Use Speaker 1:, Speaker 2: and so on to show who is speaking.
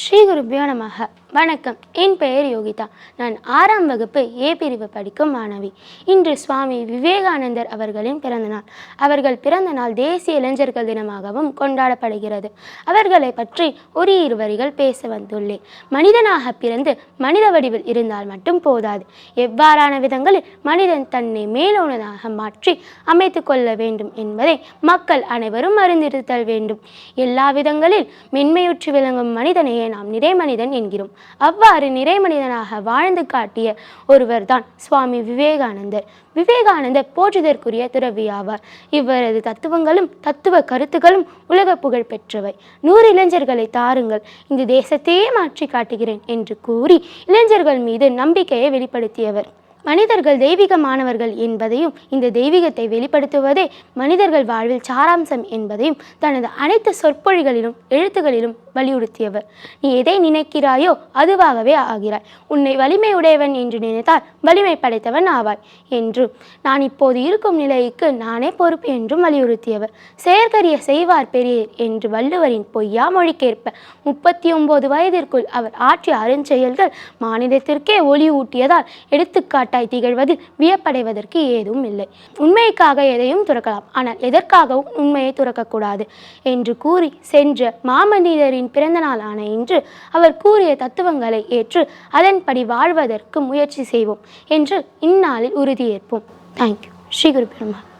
Speaker 1: ஸ்ரீ குருபியோ நமக. வணக்கம். என் பெயர் யோகிதா. நான் ஆறாம் வகுப்பு ஏ பிரிவு படிக்கும் மாணவி. இன்று சுவாமி விவேகானந்தர் அவர்களின் பிறந்தநாள். அவர்கள் பிறந்த நாள் தேசிய இளைஞர்கள் தினமாகவும் கொண்டாடப்படுகிறது. அவர்களை பற்றி ஒரு இரு வரிகள் பேச வந்துள்ளேன். மனிதனாக பிறந்து மனித வடிவில் இருந்தால் மட்டும் போதாது. எவ்வாறான விதங்களில் மனிதன் தன்னை மேலோனதாக மாற்றி அமைத்து கொள்ள வேண்டும் என்பதை மக்கள் அனைவரும் அறிந்திருத்தல் வேண்டும். எல்லா விதங்களில் மென்மையுற்று விளங்கும் மனிதனையே நாம் நிறை மனிதன் என்கிறோம். அவ்வாறு நிறைமனிதனாக வாழ்ந்து காட்டிய ஒருவர்தான் சுவாமி விவேகானந்தர். விவேகானந்தர் போற்றுதற்குரிய துறவி ஆவார். இவரது தத்துவங்களும் தத்துவ கருத்துக்களும் உலக புகழ் பெற்றவை. நூறு இளைஞர்களை தாருங்கள் இந்த தேசத்தையே மாற்றி காட்டுகிறேன் என்று கூறி இளைஞர்கள் மீது நம்பிக்கையை வெளிப்படுத்தியவர். மனிதர்கள் தெய்வீகமானவர்கள் என்பதையும் இந்த தெய்வீகத்தை வெளிப்படுத்துவதே மனிதர்கள் வாழ்வில் சாராம்சம் என்பதையும் தனது அனைத்து சொற்பொழிகளிலும் எழுத்துகளிலும் வலியுறுத்தியவர். நீ எதை நினைக்கிறாயோ அதுவாகவே ஆகிறாய். உன்னை வலிமையுடையவன் என்று நினைத்தால் வலிமை படைத்தவன் ஆவாய் என்றும் நான் இப்போது இருக்கும் நிலைக்கு நானே பொறுப்பு என்றும் வலியுறுத்தியவர். செயற்கரிய செய்வார் பெரியர் என்று வள்ளுவரின் பொய்யா மொழிக்கேற்ப. முப்பத்தி ஒன்பது வயதிற்குள் அவர் ஆற்றிய அருஞ்செயல்கள் மாநிலத்திற்கே ஒளி ஊட்டியதால் எடுத்துக்காட்டாய் திகழ்வதில் வியப்படைவதற்கு ஏதும் இல்லை. உண்மைக்காக எதையும் துறக்கலாம். ஆனால் எதற்காகவும் உண்மையை துறக்கக்கூடாது என்று கூறி சென்ற மாமனிதரின் பிறந்த நாளான இன்று அவர் கூறிய தத்துவங்களை ஏற்று அதன்படி வாழ்வதற்கு முயற்சி செய்வோம் என்று இந்நாளில் உறுதியேற்போம். தேங்க்யூ ஸ்ரீ குரு பெருமாள்